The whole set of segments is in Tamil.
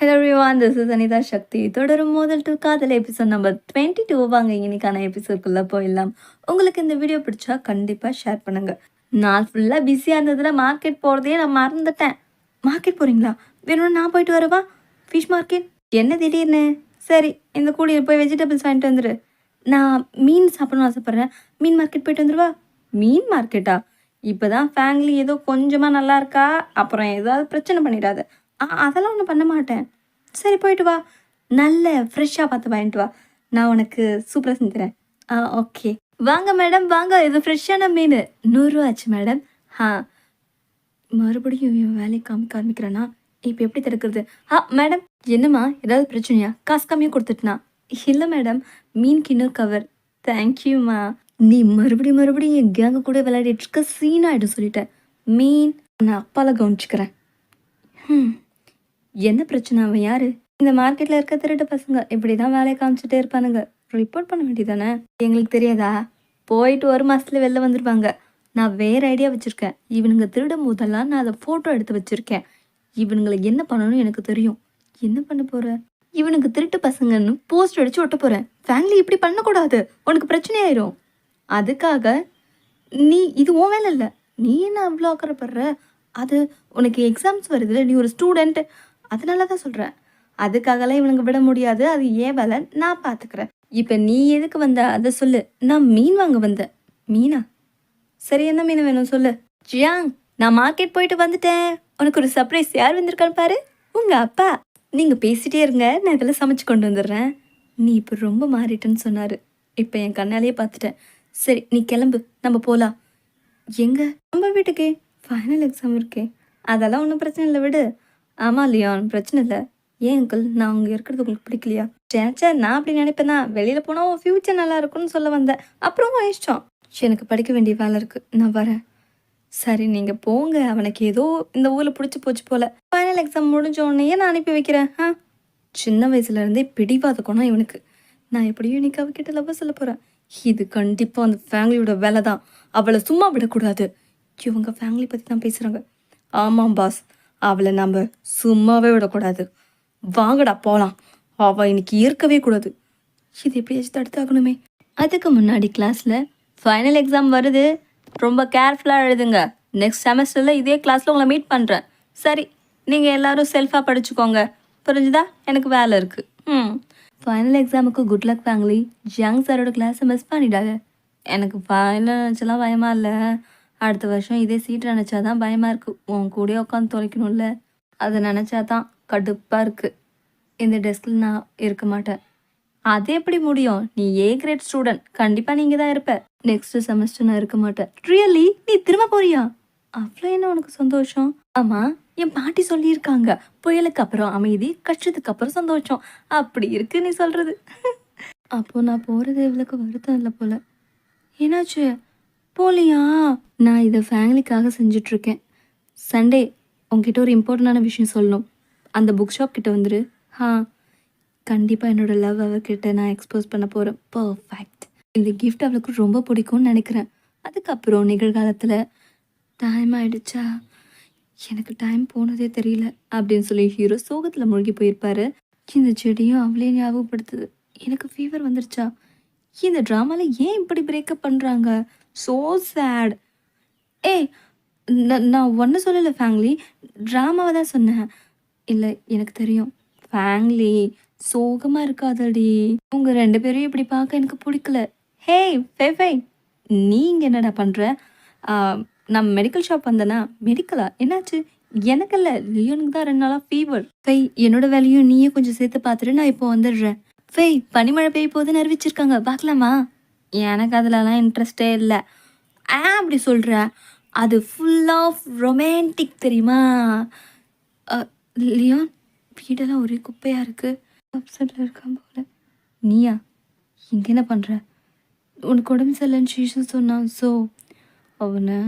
Hello Rivan this is Anitha Sakthi தொடரும் மோதல் டூ காதல் எபிசோட் நம்பர் டுவெண்ட்டி டூ வாங்க இன்னைக்கான எபிசோட்குள்ளே போயிடலாம். உங்களுக்கு இந்த வீடியோ பிடிச்சா கண்டிப்பாக ஷேர் பண்ணுங்கள் நாள் ஃபுல்லாக பிஸியாக இருந்ததில் மார்க்கெட் போகிறதே நான் மறந்துட்டேன். மார்க்கெட் போகிறீங்களா வேணும்னு நான் போயிட்டு வரவா? ஃபிஷ் மார்க்கெட் என்ன திடீர்னு? சரி இந்த கூடியில் போய் வெஜிடபிள்ஸ் வாங்கிட்டு வந்துரு. நான் மீன் சாப்பிடணும்னு ஆசைப்பட்றேன். மீன் மார்க்கெட் போயிட்டு வந்துடுவா மீன் மார்க்கெட்டா இப்போ தான் ஃபேமிலி ஏதோ கொஞ்சமாக நல்லா இருக்கா? அப்புறம் ஏதாவது பிரச்சனை பண்ணிடாது. ஆ அதெல்லாம் ஒன்றும் பண்ண மாட்டேன். சரி போயிட்டு வா. நல்ல ஃப்ரெஷ்ஷாக பார்த்து வாங்கிட்டு வா. நான் உனக்கு சூப்பராக செஞ்சுறேன் ஆ ஓகே வாங்க மேடம் வாங்க. இது ஃப்ரெஷ்ஷான மீன். நூறுரூவா ஆச்சு மேடம் ஆ மறுபடியும் இவன் வேலையை காமி ஆரம்பிக்கிறானா இப்போ எப்படி தடுக்கிறது ஆ மேடம் என்னம்மா? ஏதாவது பிரச்சனையா? காசு கம்மியாக கொடுத்துட்டுனா? இல்லை மேடம் மீனுக்கு இன்னொரு கவர் தேங்க்யூம்மா நீ மறுபடியும் மறுபடியும் என் கேங்க கூட விளையாடிட்டு இருக்க சீன் ஆகிடும் சொல்லிட்டேன் மீன் நான் அப்பால கவனிச்சுக்கிறேன். ம் என்ன பிரச்சனை அவன் யாரு? இந்த மார்க்கெட்டில் இருக்க திருட்டு பசங்க இப்படி தான் வேலையை காமிச்சிட்டே இருப்பானுங்க. ரிப்போர்ட் பண்ண வேண்டியதானே எங்களுக்கு தெரியாதா? போயிட்டு ஒரு மாசத்துல வெளில வந்துருவாங்க. நான் வேற ஐடியா வச்சிருக்கேன். இவனுங்க திருடும் போதெல்லாம் நான் அதை ஃபோட்டோ எடுத்து வச்சிருக்கேன். இவனுங்களை என்ன பண்ணணும்னு எனக்கு தெரியும். என்ன பண்ண போற? இவனுக்கு திருட்டு பசங்கன்னு போஸ்ட் அடிச்சு ஒட்ட போறேன். ஃபேமிலி இப்படி பண்ணக்கூடாது. உனக்கு பிரச்சனை ஆயிரும். அதுக்காக நீ இது உன் வேலை இல்லை. நீ என்ன அவ்வளோ அக்கறைப்படுற அது உனக்கு எக்ஸாம்ஸ் வருதுல்ல நீ ஒரு ஸ்டூடெண்ட் அதனால தான் சொல்கிறேன் அதுக்காகலாம் இவனுங்க விட முடியாது. அது ஏன் வேலை? நான் பார்த்துக்கிறேன் இப்போ நீ எதுக்கு வந்த? அதை சொல்லு. நான் மீன் வாங்க வந்தேன். மீனா? சரி என்ன மீன் வேணும் சொல்லு. ஜியாங் நான் மார்க்கெட் போயிட்டு வந்துட்டேன். உனக்கு ஒரு சர்ப்ரைஸ் யார் வந்திருக்கான்னு பாரு. உங்கள் அப்பா. நீங்கள் பேசிட்டே இருங்க. நான் இதெல்லாம் சமைச்சு கொண்டு வந்துடுறேன். நீ இப்போ ரொம்ப மாறிட்டேன்னு சொன்னார். இப்போ என் கண்ணாலேயே பார்த்துட்டேன் சரி நீ கிளம்பு. நம்ம போகலாம் எங்கே? நம்ம வீட்டுக்கே. ஃபைனல் எக்ஸாம் இருக்கே. அதெல்லாம் ஒன்றும் பிரச்சனை இல்லை விடு. ஆமாம் லியான். பிரச்சனை இல்லை. ஏன் அங்கிள் நான் அங்கே இருக்கிறது உங்களுக்கு பிடிக்கலையா? சேச்சா நான் அப்படி நினைப்பேனா? வெளியில் போனால் உன் ஃப்யூச்சர் நல்லா இருக்கும்னு சொல்ல வந்தேன். அப்புறம் உன் இஷ்டம். சரி, எனக்கு படிக்க வேண்டிய வேலை இருக்குது நான் வரேன். சரி நீங்கள் போங்க. அவனுக்கு ஏதோ இந்த ஊரில் பிடிச்சி போச்சு போல. ஃபைனல் எக்ஸாம் முடிஞ்ச உடனேயே நான் அனுப்பி வைக்கிறேன். ஆ? சின்ன வயசுலேருந்தே பிடிவாத குணம் இவனுக்கு. நான் எப்படியும் இன்னைக்கு அவகிட்ட லவ் சொல்ல போகிறேன் இது கண்டிப்பாக அந்த ஃபேமிலியோட வேலை தான் அவளை சும்மா விடக்கூடாது. இவங்க ஃபேமிலி பற்றி தான் பேசுகிறாங்க ஆமாம் பாஸ் அவளை நம்ம சும்மாவே விடக்கூடாது. வாங்கடா போகலாம் அவள் இன்னைக்கு இருக்கவே கூடாது. இது எப்படியாச்சும் தடுத்தாகணுமே. அதுக்கு முன்னாடி கிளாஸில் ஃபைனல் எக்ஸாம் வருது. ரொம்ப கேர்ஃபுல்லாக எழுதுங்க. நெக்ஸ்ட் செமஸ்டரில் இதே கிளாஸில் உங்களை மீட் பண்ணுறேன் சரி நீங்கள் எல்லாரும் செல்ஃபாக படிச்சுக்கோங்க. புரிஞ்சுதா? எனக்கு வேலை இருக்குது ம். ஃபைனல் எக்ஸாமுக்கு குட் லக் ஃபேமிலி ஜியாங் சாரோட கிளாஸை மிஸ் பண்ணிடாத. எனக்கு ஃபைனல் நினச்சலாம் பயமாக இல்லை. அடுத்த வருஷம் இதே சீட் நினச்சா தான் பயமாக இருக்குது உன் கூடயே உட்காந்து தொலைக்கணும்ல. அதை நினச்சா தான் கடுப்பாக இருக்குது இந்த டெஸ்கில் நான் இருக்க மாட்டேன். அது எப்படி முடியும்? நீ ஏ கிரேட் ஸ்டூடெண்ட் கண்டிப்பாக நீங்கள் தான் இருப்ப. நெக்ஸ்ட் செமஸ்டர் நான் இருக்க மாட்டேன். ரியலி நீ திரும்ப போறியா? அவ்வளோ என்ன உனக்கு சந்தோஷம்? ஆமாம் என் பாட்டி சொல்லியிருக்காங்க. புயலுக்கு அப்புறம் அமைதி கஷ்டத்துக்கு அப்புறம் சந்தோஷம். அப்படி இருக்கு நீ சொல்கிறது அப்போது நான் போகிறது இவளுக்கு வருத்தம் இல்லை போல். என்னாச்சு? போலியா? நான் இதை ஃபேமிலிக்காக செஞ்சிட்ருக்கேன். சண்டே உங்ககிட்ட ஒரு இம்பார்ட்டண்டான விஷயம் சொல்லணும். அந்த புக் ஷாப் கிட்ட வந்துரு. ஆ கண்டிப்பாக என்னோடய லவ் அவர்கிட்ட நான் எக்ஸ்போஸ் பண்ண போகிறேன் பர்ஃபெக்ட் இந்த கிஃப்ட் அவளுக்கு ரொம்ப பிடிக்கும்னு நினைக்கிறேன். அதுக்கப்புறம் நிகழ்காலத்தில் டைம் ஆயிடுச்சா? எனக்கு டைம் போனதே தெரியல அப்படின்னு சொல்லி ஹீரோ சோகத்தில் மூழ்கி போயிருப்பாரு. இந்த செடியும் அவளே ஞாபகப்படுத்துது. எனக்கு ஃபீவர் வந்துருச்சா? இந்த ட்ராமாவில் ஏன் இப்படி பிரேக்கப் பண்ணுறாங்க ஸோ சேட் ஏ நான் ஒன்றும் ஒன்று சொல்லலை ஃபேமிலி ட்ராமாவை தான் சொன்னேன். இல்லை எனக்கு தெரியும். ஃபேமிலி சோகமாக இருக்காதடி. உங்கள் ரெண்டு பேரையும் இப்படி பார்க்க எனக்கு பிடிக்கல. ஹே ஃபே நீ இங்கே என்னடா பண்ணுற நான் மெடிக்கல் ஷாப் வந்தேனா? மெடிக்கலா என்னாச்சு? எனக்கு இல்லை. லியோனுக்கு தான் ரெண்டு நாளாக ஃபீவர் ஃபை என்னோட வேலையும் நீயே கொஞ்சம் சேர்த்து பார்த்துட்டு நான் இப்போ வந்துடுறேன். ஃபேய் பனிமழை பெய்ய போதுன்னு அறிவிச்சிருக்காங்க. பார்க்கலாமா? எனக்கு அதுலலாம் இன்ட்ரெஸ்டே இல்லை. ஆ அப்படி சொல்கிற அது ஃபுல் ஆஃப் ரொமான்டிக் தெரியுமா? லியோன் வீடெல்லாம் ஒரே குப்பையாக இருக்குது அப்செட்டில் இருக்கான் போல. நீயா? இங்கே என்ன பண்ணுற உனக்கு உடம்பு சரியில்லைன்னு ஷீஷன் சொன்னான். ஸோ அவனை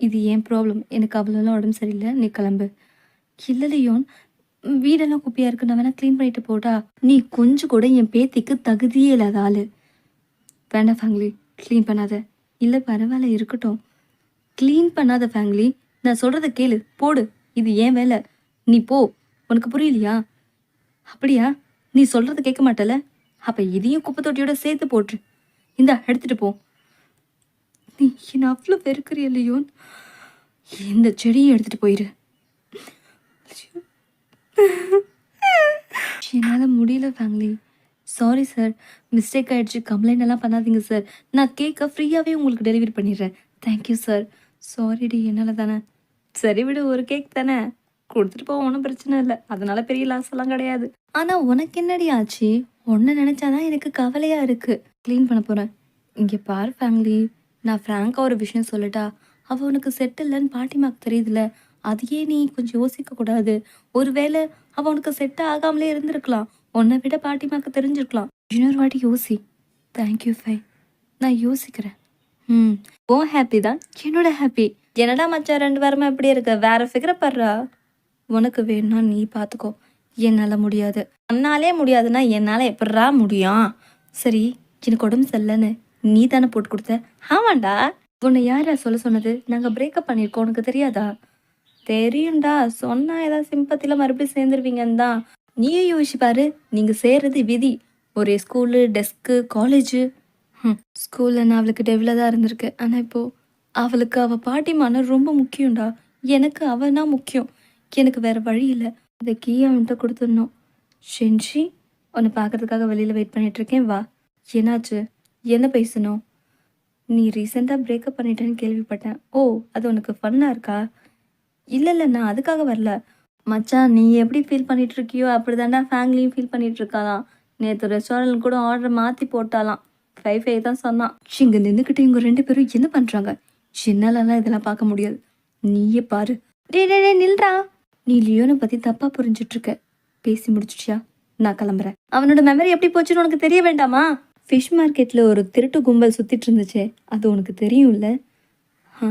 இது ஏன் ப்ராப்ளம் எனக்கு அவ்வளோலாம் உடம்பு சரியில்லை. நீ கிளம்பு. இல்லை லியோன் வீடெல்லாம் குப்பையாக இருக்கு நான் வேணால் க்ளீன் பண்ணிட்டு போட்டா நீ கொஞ்சம் கூட என் பேத்திக்கு தகுதியே இல்லாத ஆள். வேண்டாம் ஃபேமிலி க்ளீன் பண்ணாத. இல்லை பரவாயில்ல இருக்கட்டும். க்ளீன் பண்ணாத ஃபேமிலி நான் சொல்கிறத கேளு போடு. இது ஏன் வேலை. நீ போ. உனக்கு புரியலையா? அப்படியா? நீ சொல்கிறத கேட்க மாட்டல? அப்போ இதையும் குப்பை தொட்டியோட சேர்த்து போட்டுரு. இந்தா எடுத்துட்டு போ. நீ என்ன அவ்வளோ வெறுக்கிறிய இந்த செடியை எடுத்துகிட்டு போயிரு. என்னால் முடியல ஃபேமிலி சாரி சார் மிஸ்டேக் ஆகிடுச்சு கம்ப்ளைண்ட் எல்லாம் பண்ணாதீங்க சார் நான் கேக்கை ஃப்ரீயாகவே உங்களுக்கு டெலிவரி பண்ணிடுறேன். தேங்க்யூ சார் சாரிடி என்னால் தானே. சரி விடு ஒரு கேக் தானே. கொடுத்துட்டு போக ஒன்றும் பிரச்சனை இல்லை. அதனால பெரிய லாஸ் எல்லாம் கிடையாது. ஆனால் உனக்கு என்னடி ஆச்சு? ஒன்றை நினச்சாதான் எனக்கு கவலையாக இருக்குது க்ளீன் பண்ண போகிறேன் இங்கே பார் ஃபேமிலி நான் ஃப்ராங்காக ஒரு விஷயம் சொல்லட்டா அவள் உனக்கு செட் இல்லைன்னு பாட்டிமாக்கு தெரியுதுல்ல. அதையே நீ கொஞ்சம் யோசிக்கக்கூடாது ஒருவேளை அவன் உனக்கு செட் ஆகாமலே இருந்திருக்கலாம். உன்னை விட பாட்டிமாக்கு தெரிஞ்சிருக்கலாம். இன்னொரு வாட்டி யோசி. தேங்க்யூ ஃபை நான் யோசிக்கிறேன். ம் ஓ ஹாப்பி தான். என்னோட ஹாப்பி என்னடா மச்சான் ரெண்டு வாரமாக எப்படி இருக்க? வேற ஃபிகரை படுறா? உனக்கு வேணும்னா நீ பார்த்துக்கோ என்னால் முடியாது. அன்னாலே முடியாதுன்னா என்னால் எப்படா முடியும்? சரி எனக்கு உடம்பு சரியில்லைன்னு நீ தானே போட்டு கொடுத்த? ஆமாண்டா. உன்னை யாரா சொல்ல சொன்னது? நாங்கள் பிரேக்கப் பண்ணியிருக்கோம். உனக்கு தெரியாதா? தெரியும்டா. சொன்னா ஏதாவது சிம்பத்தில மறுபடியும் சேர்ந்துருவீங்கன்னு தான். நீயே யோசிச்சு பாரு. நீங்கள் சேர்றது விதி. ஒரே ஸ்கூலு டெஸ்க்கு காலேஜு ஸ்கூலில் நான் அவளுக்கு டெவில தான் இருந்திருக்கு. ஆனால் இப்போது அவளுக்கு அவள் பாட்டி மன ரொம்ப முக்கியம்டா. எனக்கு அவனா முக்கியம். எனக்கு வேற வழி இல்லை. இந்த கீ அவன்கிட்ட கொடுத்துடணும். செஞ்சி உன்னை பார்க்கறதுக்காக வெளியில் வெயிட் பண்ணிட்டு இருக்கேன். வா. என்னாச்சு? என்ன பேசணும்? நீ ரீசெண்டாக பிரேக்கப் பண்ணிட்டேன்னு கேள்விப்பட்டேன். ஓ அது உனக்கு ஃபன்னாக இருக்கா? இல்லை இல்லை நான் அதுக்காக வரல. மச்சான் நீ எப்படி ஃபீல் பண்ணிட்டு இருக்கியோ அப்படி தாண்டா ஃபேமிலியும் ஃபீல் பண்ணிட்டு இருக்காளாம் நேற்று ரெஸ்டாரண்ட் கூட ஆர்டர் மாற்றி போட்டாலாம் ஃபைவ் ஃபைவ் தான் சொன்னான். இங்கே நின்றுக்கிட்டு இவங்க ரெண்டு பேரும் என்ன பண்ணுறாங்க சின்னாலலாம் இதெல்லாம் பார்க்க முடியாது. நீயே பாரு. டே டே டே நில்றா. நீ லியோனை பற்றி தப்பாக புரிஞ்சிட்ருக்க பேசி முடிச்சிட்டியா? நான் கிளம்புறேன். அவனோட மெமரி எப்படி போச்சுன்னு உனக்கு தெரிய வேண்டாமா? ஃபிஷ் மார்க்கெட்டில் ஒரு திருட்டு கும்பல் சுற்றிட்டு இருந்துச்சே. அது உனக்கு தெரியும்ல? ஆ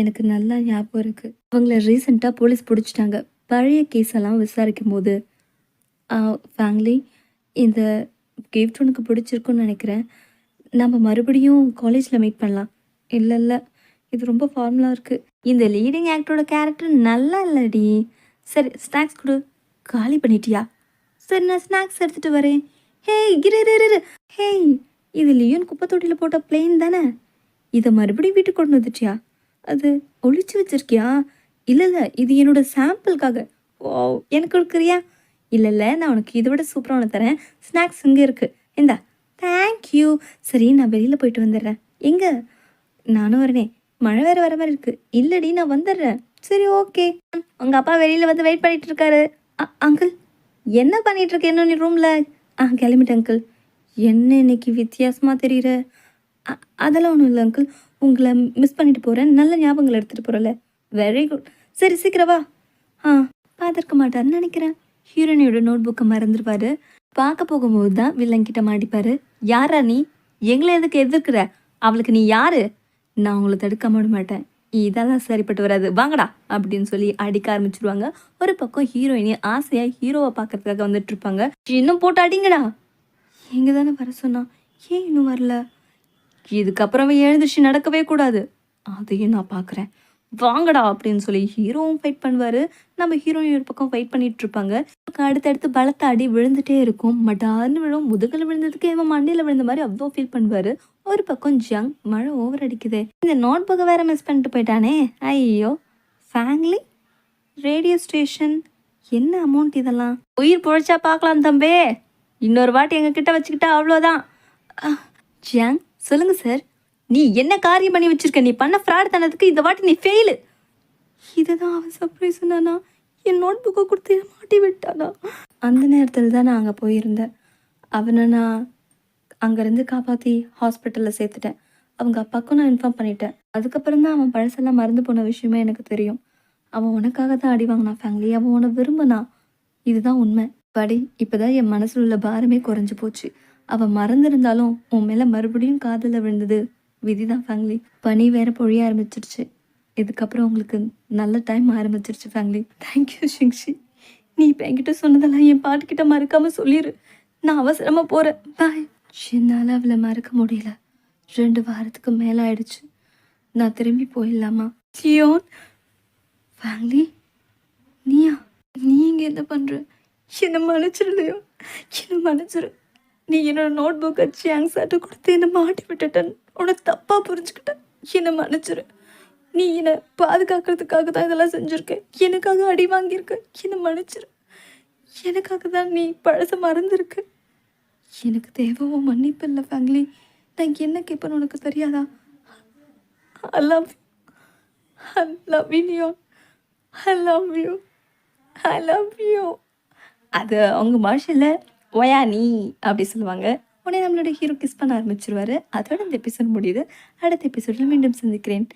எனக்கு நல்லா ஞாபகம் இருக்குது அவங்கள ரீசெண்டாக போலீஸ் பிடிச்சிட்டாங்க. பழைய கேஸ் எல்லாம் விசாரிக்கும் போது ஃபேமிலி இந்த கிஃப்ட் உனக்கு பிடிச்சிருக்குன்னு நினைக்கிறேன். நம்ம மறுபடியும் காலேஜில் மீட் பண்ணலாம். இல்லை இல்லை. இது ரொம்ப ஃபார்முலாக இருக்குது இந்த லீடிங் ஆக்டரோட கேரக்டர் நல்லா இல்லடி. சரி ஸ்நாக்ஸ் கொடு. காலி பண்ணிட்டியா? சரி நான் ஸ்நாக்ஸ் எடுத்துகிட்டு வரேன். ஹேய் இரு. ஹேய் இது லியோன் குப்பை தொட்டியில் போட்ட பிளேன் தானே? இதை மறுபடியும் வீட்டுக்கு கொண்டு வந்துட்டியா? அது ஒழிச்சு வச்சிருக்கியா? இல்லை இல்லை இது என்னோட சாம்பிளுக்காக ஓ எனக்கு கொடுக்குறியா? இல்லை இல்லை நான் உனக்கு இதை விட சூப்பராக ஒன்று தரேன். ஸ்நாக்ஸ் இங்கே இருக்குது இந்தா. தேங்க்யூ சரி நான் வெளியில் போயிட்டு வந்துடுறேன். எங்கே? நானும் வரேனே மழை வேறு வர மாதிரி இருக்குது இல்லடி நான் வந்துடுறேன். சரி ஓகே உங்கள் அப்பா வெளியில் வந்து வெயிட் பண்ணிட்டு இருக்காரு. அ- அங்கிள் என்ன பண்ணிட்டு என்ன நீ ரூமில் ஆ கிளம்பிட்டேன் அங்கிள் என்ன இன்னைக்கு வித்தியாசமாக தெரியுற? அ- அதெல்லாம் ஒன்றும் இல்லை அங்கிள் உங்களை மிஸ் பண்ணிட்டு போகிறேன் நல்ல ஞாபகங்கள் எடுத்துகிட்டு போகிறல வெரி குட் சரி சீக்கிரம் வா. ஆ பார்த்துருக்க மாட்டாருன்னு நினைக்கிறேன். ஹீரோனியோட நோட் புக்கை மறந்துடுவாரு பார்க்க போகும்போது தான் வில்லங்கிட்ட மாட்டிப்பாரு. யாரா நீ? எங்களை எதுக்கு எதிர்க்கிற? அவளுக்கு நீ யாரு? நான் உங்களை தடுக்க விட மாட்டேன். இதெல்லாம் சரிப்பட்டு வராது. வாங்கடா அப்படின்னு சொல்லி அடிக்க ஆரம்பிச்சிருவாங்க. ஒரு பக்கம் ஹீரோயினி ஆசையாக ஹீரோவை பார்க்கறதுக்காக வந்துட்டு இருப்பாங்க. இன்னும் போட்டு அடிங்கடா. எங்கே தானே வர சொன்னா ஏன் இன்னும் வரல? இதுக்கப்புறமே எழுந்துச்சு நடக்கவே கூடாது. அதையும் நான் பார்க்குறேன் வாங்கடா அப்படின்னு சொல்லி ஹீரோவும் ஃபைட் பண்ணுவார். நம்ம ஹீரோயின் ஒரு பக்கம் ஃபைட் பண்ணிட்டு இருப்பாங்க. அடுத்தடுத்து பலத்த அடி விழுந்துட்டே இருக்கும். மடார்னு விழும் முதுகில் விழுந்ததுக்கு இவன் மண்டையில் விழுந்த மாதிரி அவ்வளோ ஃபீல் பண்ணுவார். ஒரு பக்கம் ஜங் மழை ஓவர் அடிக்குதே. இந்த நோட் புக்கை வேற மிஸ் பண்ணிட்டு போயிட்டானே. ஐயோ. ஃபேமிலி ரேடியோ ஸ்டேஷன் என்ன அமௌண்ட் இதெல்லாம்? உயிர் பொழைச்சா பார்க்கலாம் தம்பே. இன்னொரு வாட்டி எங்கள் கிட்ட வச்சுக்கிட்டா அவ்வளோதான். ஜங் சொல்லுங்க சார் நீ என்ன காரியம் பண்ணி வச்சிருக்க? நீ பண்ண ஃப்ராட் தனத்துக்கு இந்த வாட்டி நீ ஃபெயிலு இதுதான் அவன் சர்ப்ரைஸ் சொன்னானா என் நோட் புக்கை கொடுத்து மாட்டி விட்டானா? அந்த நேரத்தில் தான் நான் அங்கே போயிருந்தேன். அவனை நான் அங்கேருந்து காப்பாற்றி ஹாஸ்பிட்டலில் சேர்த்துட்டேன். அவங்க அப்பாவுக்கும் நான் இன்ஃபார்ம் பண்ணிட்டேன். அதுக்கப்புறம் தான் அவன் பழசெல்லாம் மறந்து போன விஷயமே எனக்கு தெரியும். அவன் உனக்காக தான் அடி வாங்கினான் ஃபேமிலி அவன் உன்னை விரும்பினான். இதுதான் உண்மை. படி இப்போதான் என் மனசில் உள்ள பாரமே குறைஞ்சு போச்சு. அவள் மறந்திருந்தாலும் உன் மேலே மறுபடியும் காதலில் விழுந்தது விதிதான் ஃபேமிலி. பனி வேற பொழிய ஆரம்பிச்சிருச்சு. இதுக்கப்புறம் உங்களுக்கு நல்ல டைம் ஆரம்பிச்சிருச்சு ஃபேமிலி. தேங்க்யூ ஷிங்ஷி. நீ இப்போ என்கிட்ட சொன்னதெல்லாம் என் பாட்டுக்கிட்ட மறக்காம சொல்லிடு நான் அவசரமாக போகிறேன் பாய் என்னால் அவளை மறக்க முடியல. ரெண்டு வாரத்துக்கு மேலே ஆயிடுச்சு. நான் திரும்பி போயிடலாமா? Zion family? நீயா? நீ இங்கே என்ன பண்ணுற என்னை மன்னிச்சிடலையோ என்னை மன்னிச்சிரு. நீ என்னோட நோட் புக் வச்சு என் கொடுத்து என்னை மாட்டி விட்டுட்டேன் உனக்கு தப்பாக புரிஞ்சுக்கிட்டேன். என்னை மன்னிச்சிரு. நீ என்னை பாதுகாக்கிறதுக்காக தான் இதெல்லாம் செஞ்சுருக்க. எனக்காக அடி வாங்கியிருக்க. என்னை மன்னிச்சிரு. எனக்காக தான் நீ பழச மறந்துருக்க. எனக்கு தேவையோ மன்னிப்பு இல்லை ஃபேமிலி நான் என்ன கேட்பேன்னு உனக்கு தெரியாதா? I love I love you I love you I love you அது அவங்க பாஷையில் ஒயா நீ? அப்படி சொல்லுவாங்க. உடனே நம்மளோட ஹீரோ கிஸ் பண்ண ஆரம்பிச்சிருவாரு. அதோட இந்த எபிசோட் முடியுது. அடுத்த எபிசோடில் மீண்டும் சந்திக்கிறேன்.